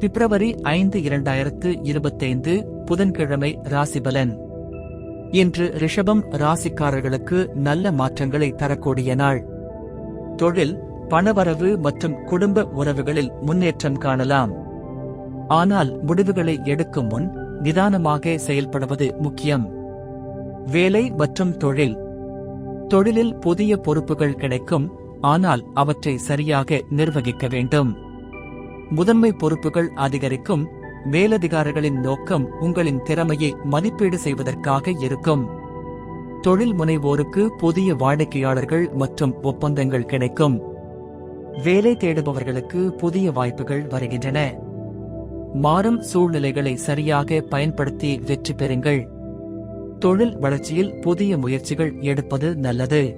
பிப்ரவரி ஐந்து இரண்டாயிரத்து இருபத்தைந்து புதன்கிழமை ராசிபலன். இன்று ரிஷபம் ராசிக்காரர்களுக்கு நல்ல மாற்றங்களை தரக்கூடிய நாள். தொழில் பணவரவு மற்றும் குடும்ப உறவுகளில் முன்னேற்றம் காணலாம். ஆனால் முடிவுகளை எடுக்கும் முன் நிதானமாக செயல்படுவது முக்கியம். வேலை மற்றும் தொழில். தொழிலில் புதிய பொறுப்புகள் கிடைக்கும் ஆனால் அவற்றை சரியாக நிர்வகிக்க வேண்டும். முதன்மை பொறுப்புகள் அதிகரிக்கும். மேலதிகாரிகளின் நோக்கம் உங்களின் திறமையை மதிப்பீடு செய்வதற்காக இருக்கும். தொழில் முனைவோருக்கு புதிய வாடிக்கையாளர்கள் மற்றும் ஒப்பந்தங்கள் கிடைக்கும். வேலை தேடுபவர்களுக்கு புதிய வாய்ப்புகள் வருகின்றன. மாறும் சூழ்நிலைகளை சரியாக பயன்படுத்தி வெற்றி பெறுங்கள். தொழில் வளர்ச்சியில் புதிய முயற்சிகள் எடுப்பது நல்லது.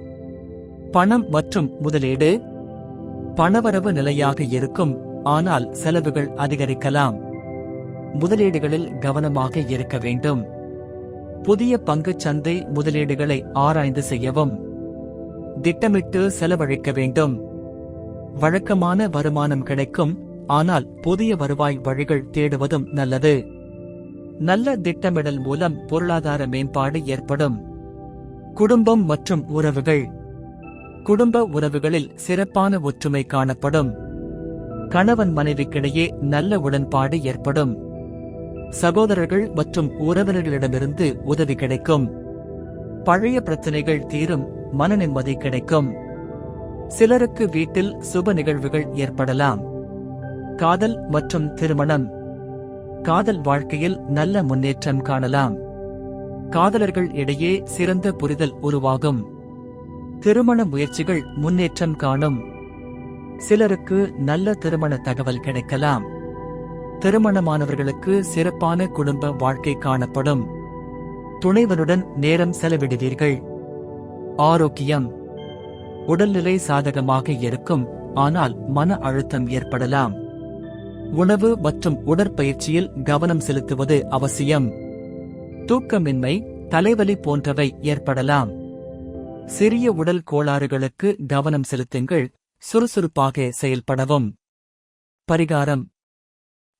பணம் மற்றும் முதலீடு. பணவரவு நிலையாக இருக்கும். ஆனால் செலவுகள் அதிகரிக்கலாம். முதலீடுகளில் கவனமாக இருக்க வேண்டும். புதிய பங்குச் சந்தை முதலீடுகளை ஆராய்ந்து செய்யவும். திட்டமிட்டு செலவழிக்க வேண்டும். வழக்கமான வருமானம் கிடைக்கும் ஆனால் புதிய வருவாய் வழிகள் தேடுவதும் நல்லது. நல்ல திட்டமிடல் மூலம் பொருளாதார மேம்பாடு ஏற்படும். குடும்பம் மற்றும் உறவுகள். குடும்ப உறவுகளில் சிறப்பான ஒற்றுமை காணப்படும். கணவன் மனைவிக்கிடையே நல்ல உடன்பாடு ஏற்படும். சகோதரர்கள் மற்றும் உறவினர்களிடமிருந்து உதவி கிடைக்கும். பழைய பிரச்சனைகள் தீரும் மன நிம்மதி கிடைக்கும். சிலருக்கு வீட்டில் சுப நிகழ்வுகள் ஏற்படலாம். காதல் மற்றும் திருமணம். காதல் வாழ்க்கையில் நல்ல முன்னேற்றம் காணலாம். காதலர்கள் இடையே சிறந்த புரிதல் உருவாகும். திருமண முயற்சிகள் முன்னேற்றம் காணும். சிலருக்கு நல்ல திருமண தகவல் கிடைக்கலாம். திருமணமானவர்களுக்கு சிறப்பான குடும்ப வாழ்க்கை காணப்படும். துணைவனுடன் நேரம் செலவிடுவீர்கள். ஆரோக்கியம். உடல்நிலை சாதகமாக இருக்கும். ஆனால் மன அழுத்தம் ஏற்படலாம். உணவு மற்றும் உடற்பயிற்சியில் கவனம் செலுத்துவது அவசியம். தூக்கமின்மை தலைவலி போன்றவை ஏற்படலாம். சிறிய உடல் கோளாறுகளுக்கு கவனம் செலுத்துங்கள். சுறுசுறுப்பாக செயல்படவும். பரிகாரம்.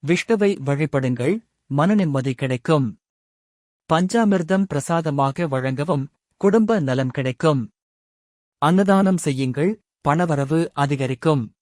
விஷ்ணுவை வழிபடுங்கள் மன நிம்மதி கிடைக்கும். பஞ்சாமிர்தம் பிரசாதமாக வழங்கவும் குடும்ப நலம் கிடைக்கும். அன்னதானம் செய்யுங்கள் பணவரவு அதிகரிக்கும்.